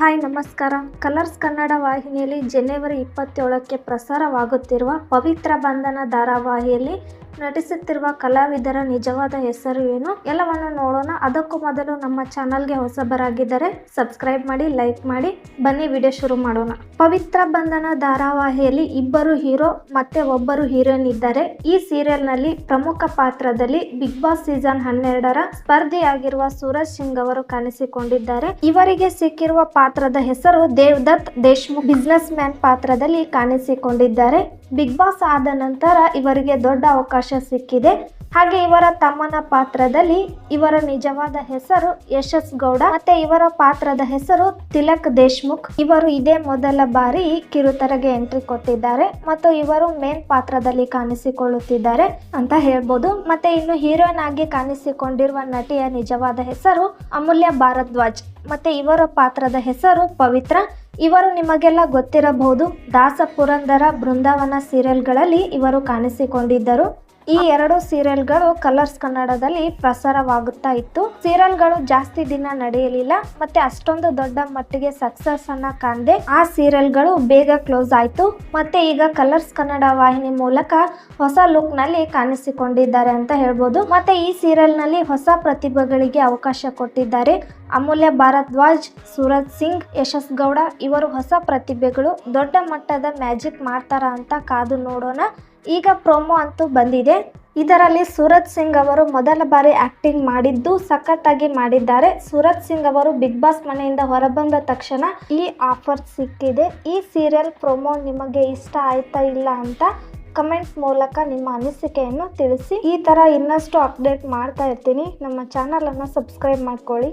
Hi ನಮಸ್ಕಾರ. Colours Kannada ವಾಹಿನಿಯಲ್ಲಿ ಜನವರಿ ಇಪ್ಪತ್ತೇಳಕ್ಕೆ ಪ್ರಸಾರವಾಗುತ್ತಿರುವ ಪವಿತ್ರ ಬಂಧನ ಧಾರಾವಾಹಿಯಲ್ಲಿ ನಟಿಸುತ್ತಿರುವ ಕಲಾವಿದರ ನಿಜವಾದ ಹೆಸರು ಏನು? ಎಲ್ಲವನ್ನು ನೋಡೋಣ. ಅದಕ್ಕೂ ಮೊದಲು ನಮ್ಮ ಚಾನಲ್ಗೆ ಹೊಸಬರಾಗಿದ್ದರೆ ಸಬ್ಸ್ಕ್ರೈಬ್ ಮಾಡಿ, ಲೈಕ್ ಮಾಡಿ. ಬನ್ನಿ, ವಿಡಿಯೋ ಶುರು ಮಾಡೋಣ. ಪವಿತ್ರ ಬಂಧನ ಧಾರಾವಾಹಿಯಲ್ಲಿ ಇಬ್ಬರು ಹೀರೋ ಮತ್ತೆ ಒಬ್ಬರು ಹೀರೋಯಿನ್ ಇದ್ದಾರೆ. ಈ ಸೀರಿಯಲ್ನಲ್ಲಿ ಪ್ರಮುಖ ಪಾತ್ರದಲ್ಲಿ ಬಿಗ್ ಬಾಸ್ ಸೀಸನ್ ಹನ್ನೆರಡರ ಸ್ಪರ್ಧಿಯಾಗಿರುವ ಸೂರಜ್ ಸಿಂಗ್ ಅವರು ಕಾಣಿಸಿಕೊಂಡಿದ್ದಾರೆ. ಇವರಿಗೆ ಸಿಕ್ಕಿರುವ ಪಾತ್ರದ ಹೆಸರು ದೇವದತ್ ದೇಶ್ಮುಖ್. ಬಿಸ್ನೆಸ್ ಮ್ಯಾನ್ ಪಾತ್ರದಲ್ಲಿ ಕಾಣಿಸಿಕೊಂಡಿದ್ದಾರೆ. ಬಿಗ್ ಬಾಸ್ ಆದ ನಂತರ ಇವರಿಗೆ ದೊಡ್ಡ ಅವಕಾಶ ಸಿಕ್ಕಿದೆ. ಹಾಗೆ ಇವರ ತಮ್ಮನ ಪಾತ್ರದಲ್ಲಿ ಇವರ ನಿಜವಾದ ಹೆಸರು ಯಶಸ್ ಗೌಡ ಮತ್ತೆ ಇವರ ಪಾತ್ರದ ಹೆಸರು ತಿಲಕ್ ದೇಶ್ಮುಖ್. ಇವರು ಇದೇ ಮೊದಲ ಬಾರಿ ಕಿರುತೆರೆಗೆ ಎಂಟ್ರಿ ಕೊಟ್ಟಿದ್ದಾರೆ ಮತ್ತು ಇವರು ಮೇನ್ ಪಾತ್ರದಲ್ಲಿ ಕಾಣಿಸಿಕೊಳ್ಳುತ್ತಿದ್ದಾರೆ ಅಂತ ಹೇಳ್ಬೋದು. ಮತ್ತೆ ಇನ್ನು ಹೀರೋಯಿನ್ ಆಗಿ ಕಾಣಿಸಿಕೊಂಡಿರುವ ನಟಿಯ ನಿಜವಾದ ಹೆಸರು ಅಮೂಲ್ಯ ಭಾರದ್ವಾಜ್. ಮತ್ತೆ ಇವರ ಪಾತ್ರದ ಹೆಸರು ಪವಿತ್ರ. ಇವರು ನಿಮಗೆಲ್ಲ ಗೊತ್ತಿರಬಹುದು ದಾಸ ಪುರಂದರ ಬೃಂದಾವನ ಸೀರಿಯಲ್ಗಳಲ್ಲಿ ಇವರು ಕಾಣಿಸಿಕೊಂಡಿದ್ದರು. ಈ ಎರಡು ಸೀರಿಯಲ್ಗಳು ಕಲರ್ಸ್ ಕನ್ನಡದಲ್ಲಿ ಪ್ರಸಾರವಾಗುತ್ತಾ ಇತ್ತು. ಸೀರಿಯಲ್ಗಳು ಜಾಸ್ತಿ ದಿನ ನಡೆಯಲಿಲ್ಲ, ಮತ್ತೆ ಅಷ್ಟೊಂದು ದೊಡ್ಡ ಮಟ್ಟಿಗೆ ಸಕ್ಸಸ್ ಅನ್ನ ಕಾಣದೆ ಆ ಸೀರಿಯಲ್ಗಳು ಬೇಗ ಕ್ಲೋಸ್ ಆಯಿತು. ಮತ್ತೆ ಈಗ ಕಲರ್ಸ್ ಕನ್ನಡ ವಾಹಿನಿ ಮೂಲಕ ಹೊಸ ಲುಕ್ನಲ್ಲಿ ಕಾಣಿಸಿಕೊಂಡಿದ್ದಾರೆ ಅಂತ ಹೇಳ್ಬೋದು. ಮತ್ತೆ ಈ ಸೀರಿಯಲ್ನಲ್ಲಿ ಹೊಸ ಪ್ರತಿಭೆಗಳಿಗೆ ಅವಕಾಶ ಕೊಟ್ಟಿದ್ದಾರೆ. ಅಮೂಲ್ಯ ಭಾರದ್ವಾಜ್, ಸೂರಜ್ ಸಿಂಗ್, ಯಶಸ್ ಗೌಡ ಇವರು ಹೊಸ ಪ್ರತಿಭೆಗಳು ದೊಡ್ಡ ಮಟ್ಟದ ಮ್ಯಾಜಿಕ್ ಮಾಡ್ತಾರ ಅಂತ ಕಾದು ನೋಡೋಣ. ಈಗ ಪ್ರೋಮೋ ಅಂತೂ ಬಂದಿದೆ. ಇದರಲ್ಲಿ ಸೂರಜ್ ಸಿಂಗ್ ಅವರು ಮೊದಲ ಬಾರಿ ಆಕ್ಟಿಂಗ್ ಮಾಡಿದ್ದು ಸಖತ್ತಾಗಿ ಮಾಡಿದ್ದಾರೆ. ಸೂರಜ್ ಸಿಂಗ್ ಅವರು ಬಿಗ್ ಬಾಸ್ ಮನೆಯಿಂದ ಹೊರಬಂದ ತಕ್ಷಣ ಈ ಆಫರ್ ಸಿಕ್ಕಿದೆ. ಈ ಸೀರಿಯಲ್ ಪ್ರೋಮೋ ನಿಮಗೆ ಇಷ್ಟ ಆಯ್ತಾ ಇಲ್ಲ ಅಂತ ಕಮೆಂಟ್ಸ್ ಮೂಲಕ ನಿಮ್ಮ ಅನಿಸಿಕೆಯನ್ನು ತಿಳಿಸಿ. ಈ ಥರ ಇನ್ನಷ್ಟು ಅಪ್ಡೇಟ್ ಮಾಡ್ತಾ ಇರ್ತೀನಿ. ನಮ್ಮ ಚಾನಲನ್ನು ಸಬ್ಸ್ಕ್ರೈಬ್ ಮಾಡ್ಕೊಳ್ಳಿ.